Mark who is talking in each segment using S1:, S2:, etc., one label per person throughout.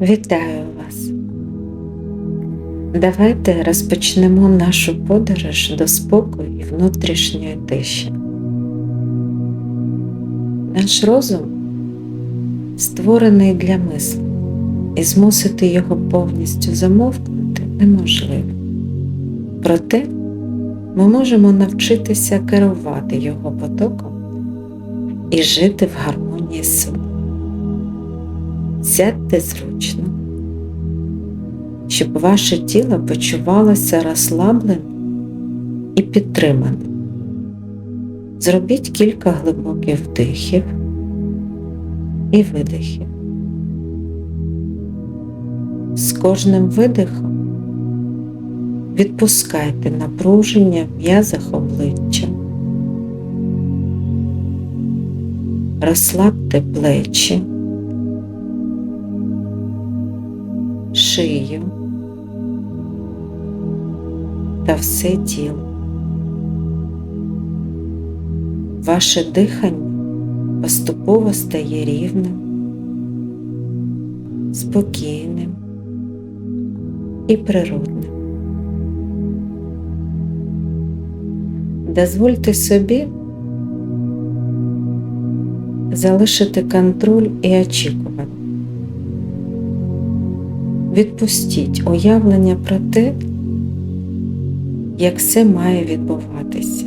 S1: Вітаю вас! Давайте розпочнемо нашу подорож до спокою і внутрішньої тиші. Наш розум створений для мислу, і змусити його повністю замовкнути неможливо. Проте ми можемо навчитися керувати його потоком і жити в гармонії з собою. Сядьте зручно, щоб ваше тіло почувалося розслабленим і підтриманим. Зробіть кілька глибоких вдихів і видихів. З кожним видихом відпускайте напруження в м'язах обличчя. Розслабте плечі, шию та все тіло. Ваше дихання поступово стає рівним, спокійним і природним. Дозвольте собі залишити контроль і очікування. Відпустіть уявлення про те, як все має відбуватися.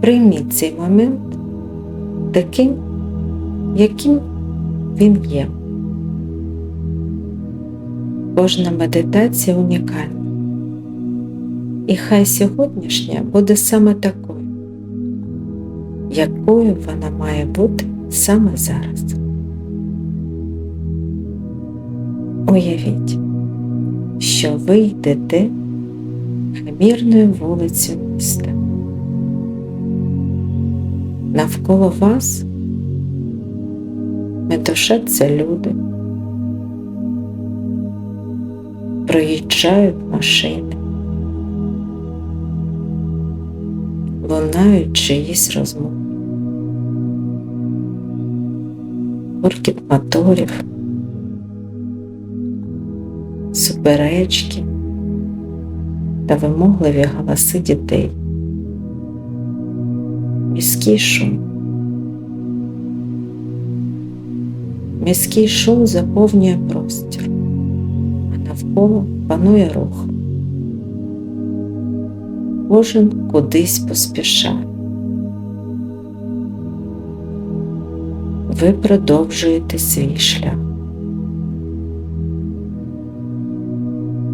S1: Прийміть цей момент таким, яким він є. Кожна медитація унікальна. І хай сьогоднішня буде саме такою, якою вона має бути саме зараз. Уявіть, що ви йдете хмірною вулицею міста. Навколо вас метушаться люди, проїжджають машини, лунають чиїсь розмови, гуркіт моторів, суперечки та вимогливі голоси дітей міський шум. Міський шум заповнює простір, а навколо панує рух. Кожен кудись поспішає. Ви продовжуєте свій шлях.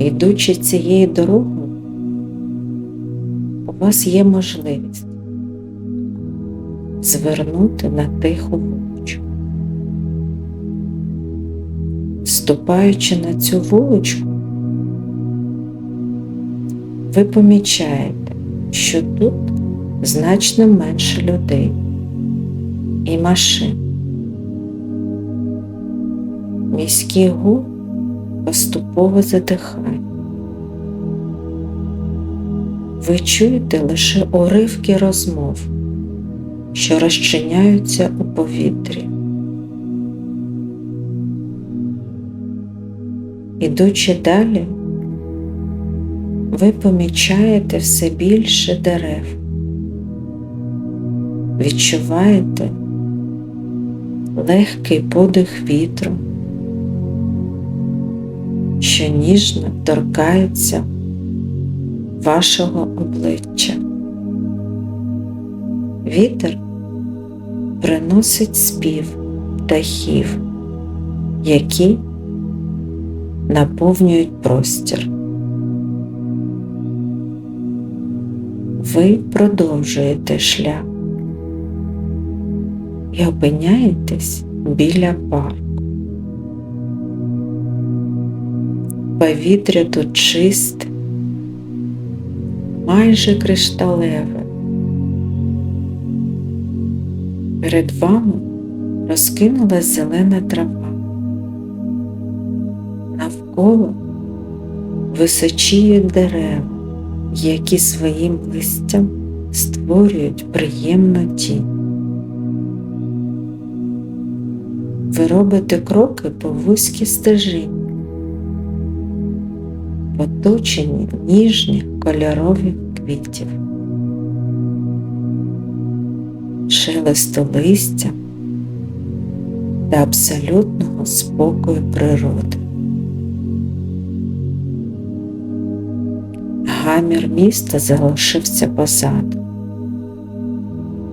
S1: Йдучи цією дорогою, у вас є можливість звернути на тиху вуличку. Ступаючи на цю вуличку, ви помічаєте, що тут значно менше людей і машин. Міський гул поступово затихає. Ви чуєте лише уривки розмов що розчиняються у повітрі. Ідучи далі, ви помічаєте все більше дерев, відчуваєте легкий подих вітру, що ніжно торкається вашого обличчя. Вітер приносить спів птахів, які наповнюють простір. Ви продовжуєте шлях і опиняєтесь біля парку. Повітря тут чисте, майже кришталеве. Перед вами розкинулась зелена трава. Навколо височіють дерева, які своїм листям створюють приємну тінь. ви робите кроки по вузькій стежині, оточені ніжні кольорові квітів, шелесту листя та абсолютного спокою природи. Гамір міста залишився позаду,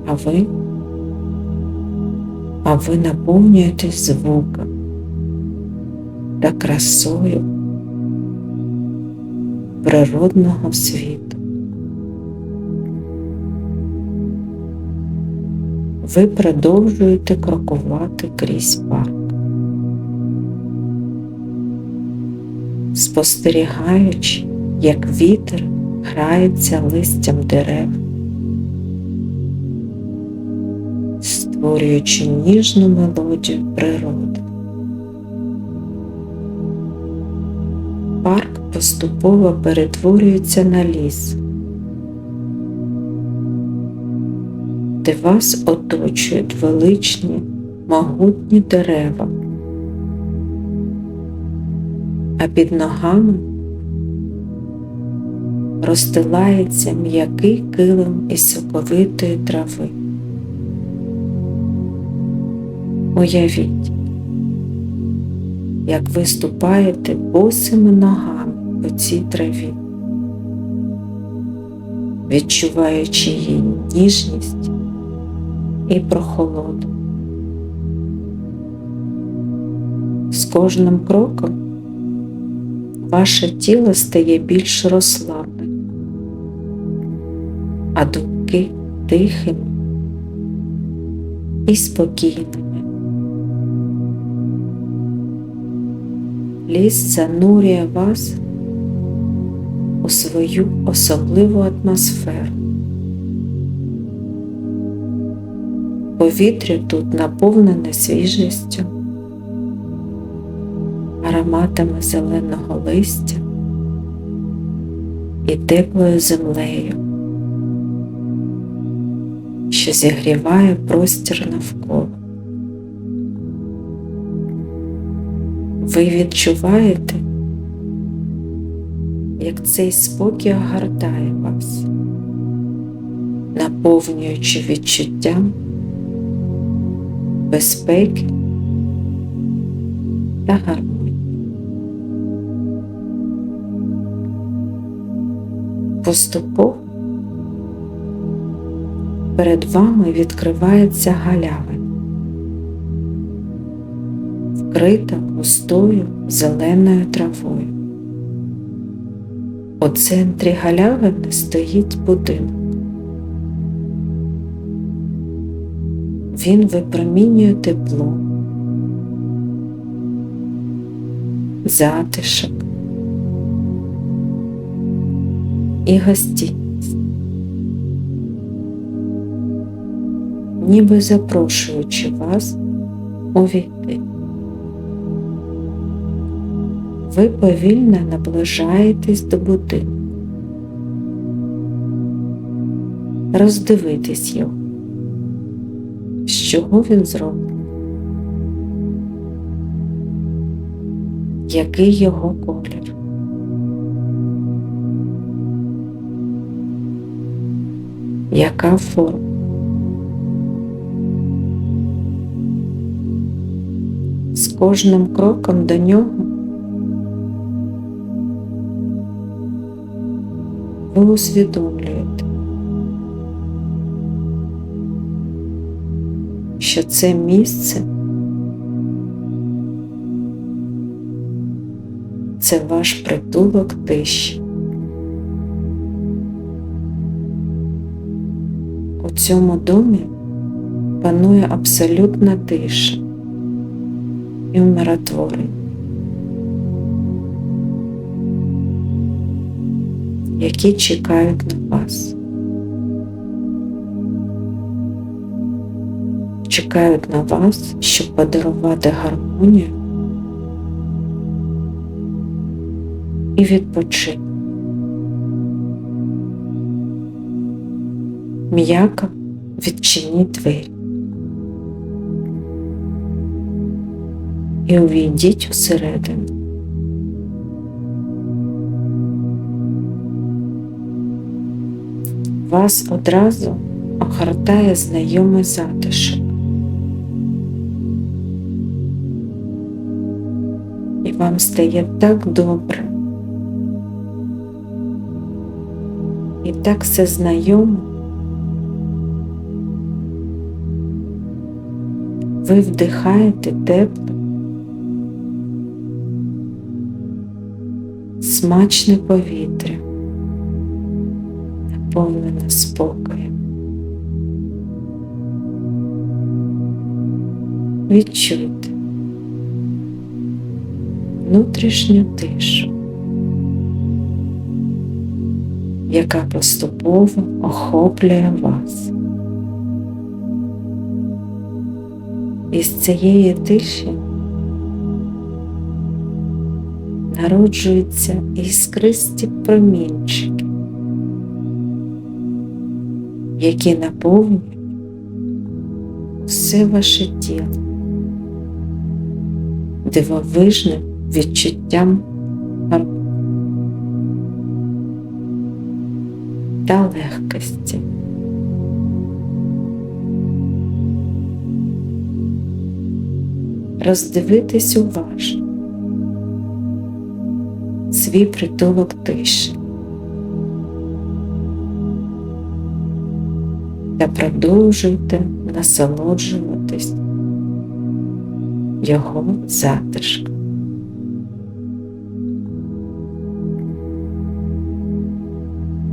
S1: а ви? А ви наповнюєтесь звуком та красою природного світу. Ви продовжуєте крокувати крізь парк, спостерігаючи, як вітер грається листям дерев. створюючи ніжну мелодію природи. Поступово перетворюється на ліс, де вас оточують величні могутні дерева, а під ногами розстилається м'який килим із соковитої трави. Уявіть, як ви ступаєте босими ногами по цій траві, відчуваючи її ніжність і прохолоду. З кожним кроком ваше тіло стає більш розслабленим, а думки тихими і спокійними. ліс занурює вас у свою особливу атмосферу. Повітря тут наповнене свіжістю, ароматами зеленого листя і теплою землею, що зігріває простір навколо. Ви відчуваєте, як цей спокій огортає вас, наповнюючи відчуттям безпеки та гармонії. Поступово перед вами відкривається галявина вкрита густою зеленою травою. У центрі галявини стоїть будинок. Він випромінює тепло, затишок і гостінність, ніби запрошуючи вас увійти. Ви повільно наближаєтесь до будинку. Роздивитись його, з чого він зроблений, який його колір. Яка форма? З кожним кроком до нього ви усвідомлюєте, що це місце це ваш притулок тиші. У цьому домі панує абсолютна тиша і умиротворення. Які чекають на вас. Чекають на вас, щоб подарувати гармонію і відпочинок. М'яко відчиніть двері. і увійдіть усередину. Вас одразу огортає знайомий затишок. І вам стає так добре. І так все знайомо. Ви вдихаєте тепле, смачне повітря, спокоєм. Відчуйте внутрішню тишу, яка поступово охоплює вас. Із цієї тиші народжуються іскристі промінчики, які наповнюють все ваше тіло дивовижним відчуттям та легкості. Роздивитись уважно свій притулок тиші продовжуйте насолоджуватись його затишком.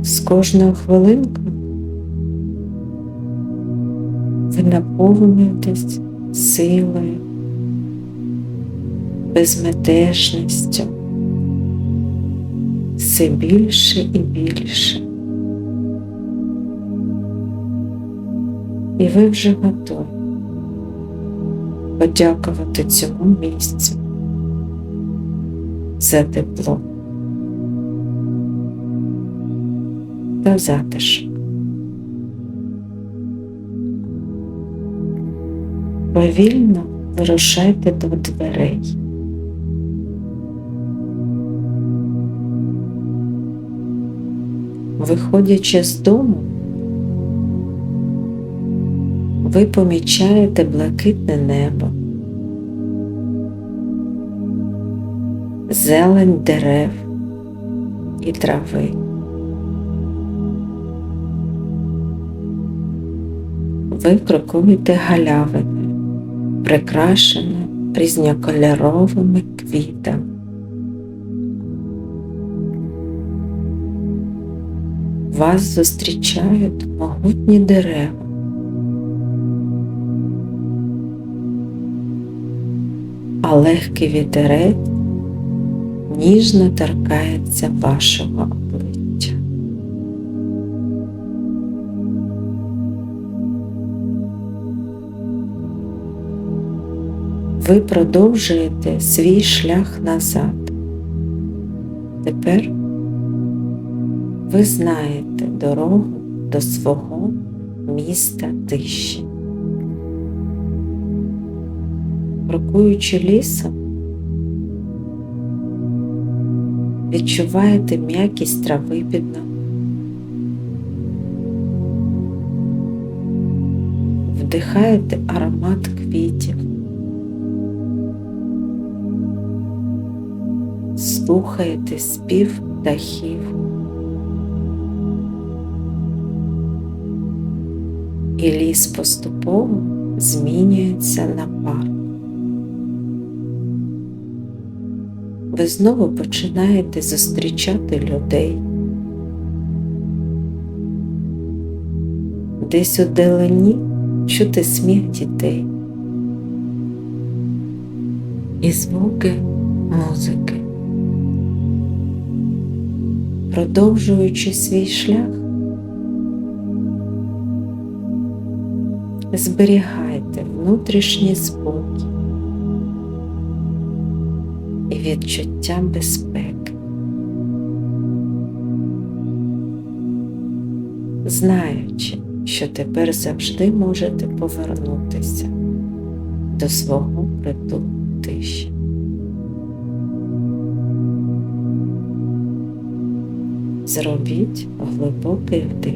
S1: З кожною хвилинкою ви наповнюєтесь силою, безметежністю, все більше і більше. І ви вже готові подякувати цьому місцю за тепло та затишок. Повільно вирушайте до дверей. Виходячи з дому, ви помічаєте блакитне небо, зелень дерев і трави. Ви крокуєте галявиною, прикрашеною різнокольоровими квітами. Вас зустрічають могутні дерева. Легкий вітерець ніжно торкається вашого обличчя. Ви продовжуєте свій шлях назад. Тепер ви знаєте дорогу до свого міста тиші. Крокуючи лісом, відчуваєте м'якість трави під ногами. Вдихаєте аромат квітів. Слухаєте спів птахів. І ліс поступово змінюється на парк. Ви знову починаєте зустрічати людей. Десь у далині чути сміх дітей і звуки музики. Продовжуючи свій шлях, зберігайте внутрішній спокій відчуття безпеки. Знаючи, що тепер завжди можете повернутися до свого притулку тиші. Зробіть глибокий вдих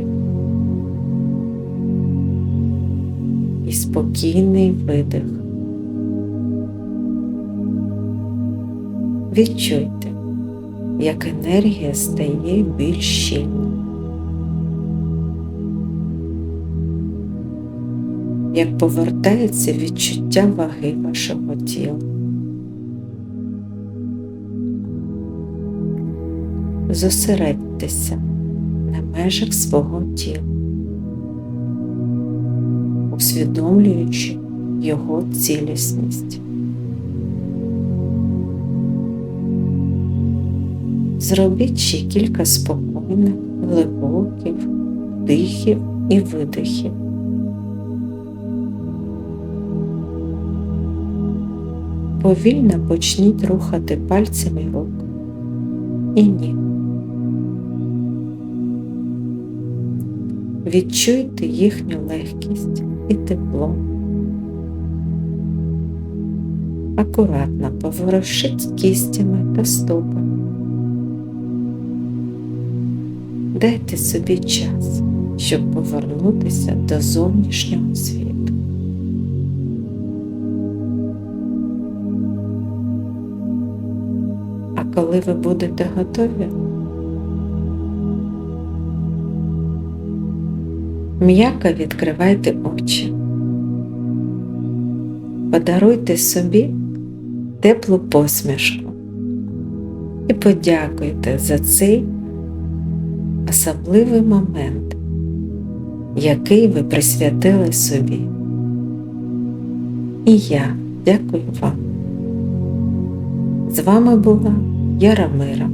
S1: і спокійний видих. Відчуйте, як енергія стає більш щільною. Як повертається відчуття ваги вашого тіла. Зосередьтеся на межах свого тіла, усвідомлюючи його цілісність. Зробіть ще кілька спокійних, глибоких вдихів і видихів. Повільно почніть рухати пальцями рук і ніг. Відчуйте їхню легкість і тепло. Акуратно поворушіть кістями та стопами. Дайте собі час, щоб повернутися до зовнішнього світу. А коли ви будете готові, м'яко відкривайте очі. Подаруйте собі теплу посмішку і подякуйте за цей особливий момент, який ви присвятили собі. І я дякую вам. З вами була Яра Мира.